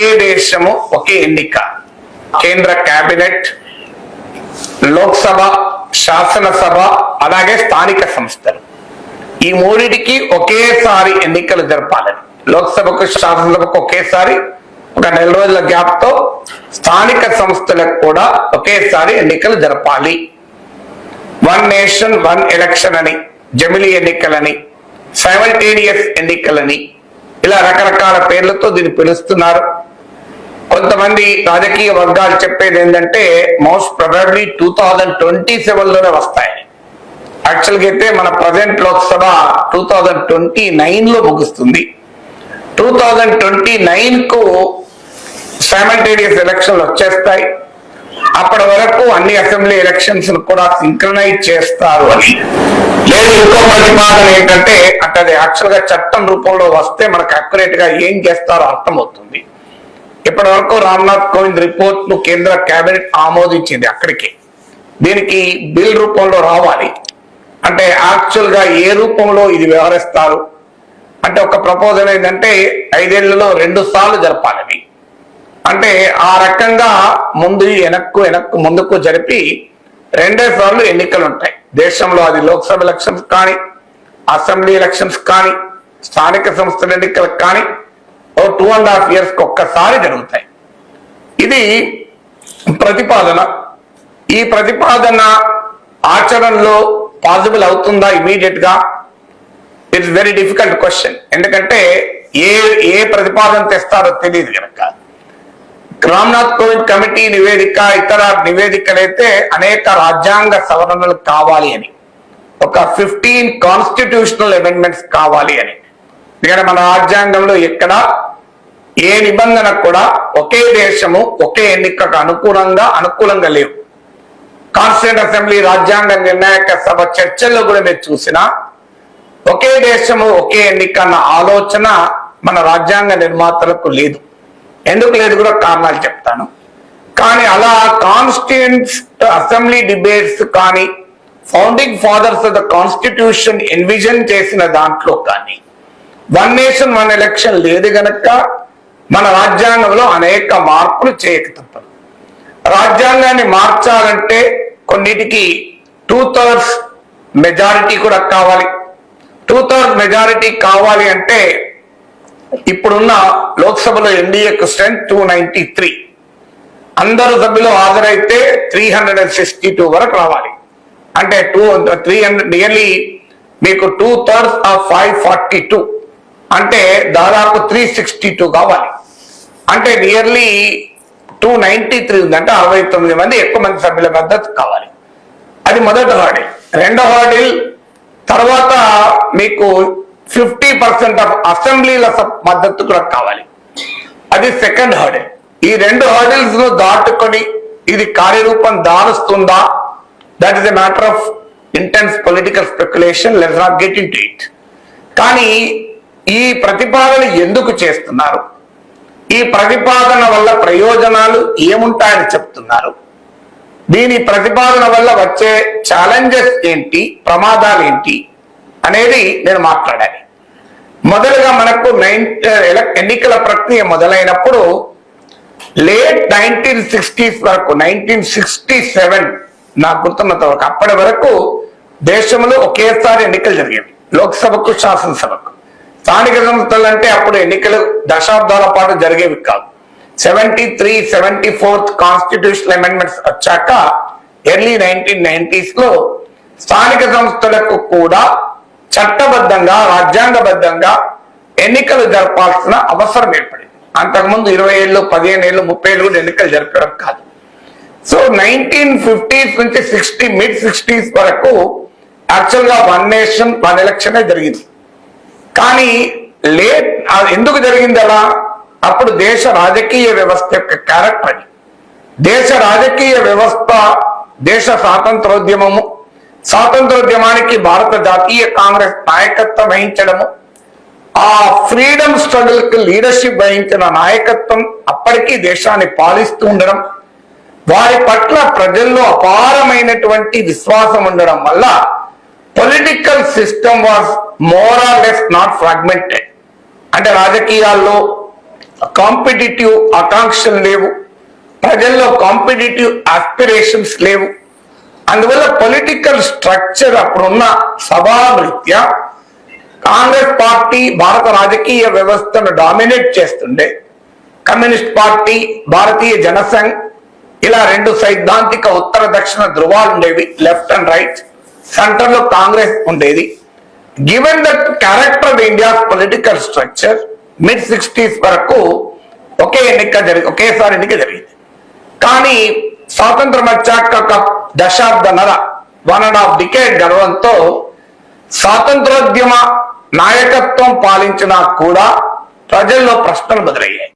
ఒకే దేశము ఒకే ఎన్నిక. కేంద్ర కేబినెట్ లోక్సభ శాసనసభ అలాగే స్థానిక సంస్థలు. ఈ మూడిటికి ఒకేసారి ఎన్నికలు జరపాలని లోక్సభకు శాసనసభకు ఒకేసారి ఒక నెల రోజుల గ్యాప్తో స్థానిక సంస్థలకు కూడా ఒకేసారి ఎన్నికలు జరపాలి. వన్ నేషన్ వన్ ఎలక్షన్ అని జమిలీ ఎన్నికలని సైమల్టేనియస్ ఎన్నికలని ఇలా రకరకాల పేర్లతో దీన్ని పిలుస్తున్నారు. కొంతమంది రాజకీయ వర్గాలు చెప్పేది ఏంటంటే most probably two thousand twenty సెవెన్లోనే వస్తాయి. యాక్చువల్గా అయితే మన present Lok Sabha two thousand twenty నైన్లో ముగుస్తుంది. టూ థౌజండ్ ట్వంటీ నైన్కు సైమల్టేనియస్ ఎలక్షన్లు వచ్చేస్తాయి. అప్పటి వరకు అన్ని అసెంబ్లీ ఎలక్షన్స్ కూడా సింక్రనైజ్ చేస్తారు అని. లేదు ఇంకో ప్రతిపాదన ఏంటంటే అంటే అది యాక్చువల్గా చట్టం రూపంలో వస్తే మనకు అక్యురేట్గా ఏం చేస్తారో అర్థమవుతుంది. ఇప్పటి వరకు రామ్నాథ్ కోవింద్ రిపోర్ట్ను కేంద్ర కేబినెట్ ఆమోదించింది అక్కడికి. దీనికి బిల్ రూపంలో రావాలి. అంటే యాక్చువల్గా ఏ రూపంలో ఇది వ్యవహరిస్తారు? అంటే ఒక ప్రపోజల్ ఏంటంటే ఐదేళ్ళలో రెండు సార్లు జరపాలని. అంటే ఆ రకంగా ముందు వెనక్కు వెనక్కు ముందుకు జరిపి రెండే సార్లు ఎన్నికలు ఉంటాయి. దేశంలో అది లోక్సభ ఎలక్షన్స్ కానీ అసెంబ్లీ ఎలక్షన్స్ కానీ స్థానిక సంస్థల ఎన్నికలకు కానీ ఓ టూ అండ్ హాఫ్ ఇయర్స్ ఒక్కసారి జరుగుతాయి. ఇది ప్రతిపాదన. ఈ ప్రతిపాదన ఆచరణలో పాసిబుల్ అవుతుందా ఇమీడియట్గా ఇట్స్ వెరీ డిఫికల్ట్ క్వశ్చన్ ఎందుకంటే ఏ ఏ ప్రతిపాదన తెస్తారో తెలియదు కనుక. రామ్నాథ్ కోవింద్ కమిటీ నివేదిక ఇతర నివేదికలైతే అనేక రాజ్యాంగ సవరణలు కావాలి అని. ఒక ఫిఫ్టీన్ కాన్స్టిట్యూషనల్ అమెండ్మెంట్స్ కావాలి అని. ఎందుకంటే మన రాజ్యాంగంలో ఎక్కడ ఏ నిబంధన కూడా ఒకే దేశము ఒకే ఎన్నికకు అనుకూలంగా అనుకూలంగా లేవు. కాన్స్టిట్యూంట్ అసెంబ్లీ రాజ్యాంగ నిర్ణాయక సభ చర్చల్లో కూడా మీరు చూసినా ఒకే దేశము ఒకే ఎన్నిక అన్న ఆలోచన మన రాజ్యాంగ నిర్మాతలకు లేదు. ఎందుకు లేదు కూడా కారణాలు చెప్తాను. కానీ అలా కాన్స్టిట్యూన్స్ అసెంబ్లీ డిబేట్స్ కానీ founding fathers of the constitution envision చేసిన దాంట్లో కానీ వన్ నేషన్ వన్ ఎలక్షన్ లేదు గనక మన రాజ్యాంగంలో అనేక మార్పులు చేయక తప్పదు రాజ్యాంగాన్ని మార్చాలంటే కొన్నిటికి టూ థర్డ్స్ మెజారిటీ కూడా కావాలి. టూ థర్డ్ మెజారిటీ కావాలి అంటే ఇప్పుడున్న లోక్సభలో ఎన్డీఏకు స్ట్రెంత్ టూ నైన్టీ త్రీ అందరు సభ్యులు హాజరైతే three hundred and sixty two వరకు రావాలి. అంటే టూ త్రీ హండ్రెడ్ నియర్లీ మీకు two thirds of five forty two అంటే దాదాపు త్రీ సిక్స్టీ టూ కావాలి. అంటే నియర్లీ టూ నైన్టీ త్రీ ఉంది అంటే అరవై తొమ్మిది మంది ఎక్కువ మంది సభ్యుల మద్దతు కావాలి. అది మొదటి హార్డిల్ రెండో హార్డిల్ తర్వాత మీకు ఫిఫ్టీ పర్సెంట్ ఆఫ్ అసెంబ్లీల మద్దతు కూడా కావాలి. అది సెకండ్ హార్డిల్ ఈ రెండు హార్డిల్స్ను దాటుకొని ఇది కార్యరూపం దారుస్తుందా? That is a matter of intense political speculation let not get into it కానీ ఈ ప్రతిపాదన ఎందుకు చేస్తున్నారు? ఈ ప్రతిపాదన వల్ల ప్రయోజనాలు ఏముంటాయని చెప్తున్నారు? దీని ప్రతిపాదన వల్ల వచ్చే ఛాలెంజెస్ ఏంటి? ప్రమాదాలు ఏంటి? అనేది నేను మాట్లాడాలి. మొదలుగా మనకు నైన్ ఎన్నికల ప్రక్రియ మొదలైనప్పుడు లేట్ నైన్టీన్ సిక్స్టీస్ వరకు నైన్టీన్ సిక్స్టీ సెవెన్ నాకు గుర్తున్నంత వరకు అప్పటి వరకు దేశంలో ఒకేసారి ఎన్నికలు జరిగేవి. లోక్సభకు శాసనసభకు స్థానిక సంస్థలు అంటే అప్పుడు ఎన్నికలు దశాబ్దాల పాటు జరిగేవి కాదు. Seventy three seventy fourth constitutional amendments వచ్చాక ఎర్లీ నైన్టీన్ నైన్టీస్లో స్థానిక సంస్థలకు కూడా చట్టబద్ధంగా రాజ్యాంగబద్ధంగా ఎన్నికలు జరపాల్సిన అవసరం ఏర్పడింది. అంతకుముందు ఇరవై ఏళ్ళు పదిహేను ఏళ్ళు ముప్పై ఏళ్ళు కూడా ఎన్నికలు జరపడం కాదు. సో నైన్టీన్ ఫిఫ్టీస్ నుంచి సిక్స్టీ మిడ్ సిక్స్టీస్ వరకు యాక్చువల్గా వన్ నేషన్ వన్ ఎలక్షన్ జరిగింది. కానీ లేట్ అది ఎందుకు జరిగింది అలా అప్పుడు దేశ రాజకీయ వ్యవస్థ యొక్క క్యారెక్టర్ అది. దేశ రాజకీయ వ్యవస్థ దేశ స్వాతంత్రోద్యమము స్వాతంత్రోద్యమానికి భారత జాతీయ కాంగ్రెస్ నాయకత్వం వహించడము ఆ ఫ్రీడమ్ స్ట్రగుల్కి లీడర్షిప్ వహించిన నాయకత్వం అప్పటికీ దేశాన్ని పాలిస్తూ ఉండడం వారి పట్ల ప్రజల్లో అపారమైనటువంటి విశ్వాసం ఉండడం వల్ల political system was more or less not fragmented అంటే రాజకీయాల్లో కాంపిటేటివ్ ఆకాంక్షలు లేవు. ప్రజల్లో కాంపిటేటివ్ ఆస్పిరేషన్స్ లేవు. అందువల్ల పొలిటికల్ స్ట్రక్చర్ అప్పుడున్న సభానృత్యా కాంగ్రెస్ పార్టీ భారత రాజకీయ వ్యవస్థను డామినేట్ చేస్తుండే. కమ్యూనిస్ట్ పార్టీ భారతీయ జనసంఘ్ ఇలా రెండు సైద్ధాంతిక ఉత్తర దక్షిణ ధృవాలు ఉండేవి లెఫ్ట్ అండ్ రైట్ సెంటర్లో కాంగ్రెస్ ఉండేది. Given that character of India political structure mid sixties వరకు ఒకే ఎన్నిక జరిగి ఒకేసారి ఎన్నిక జరిగింది. కానీ స్వాతంత్రం వచ్చాక ఒక దశాబ్దన్నర వన్ అండ్ హాఫ్ డికేడ్ గడవడంతో స్వాతంత్రోద్యమ నాయకత్వం పాలించినా కూడా ప్రజల్లో ప్రశ్నలు మొదలయ్యాయి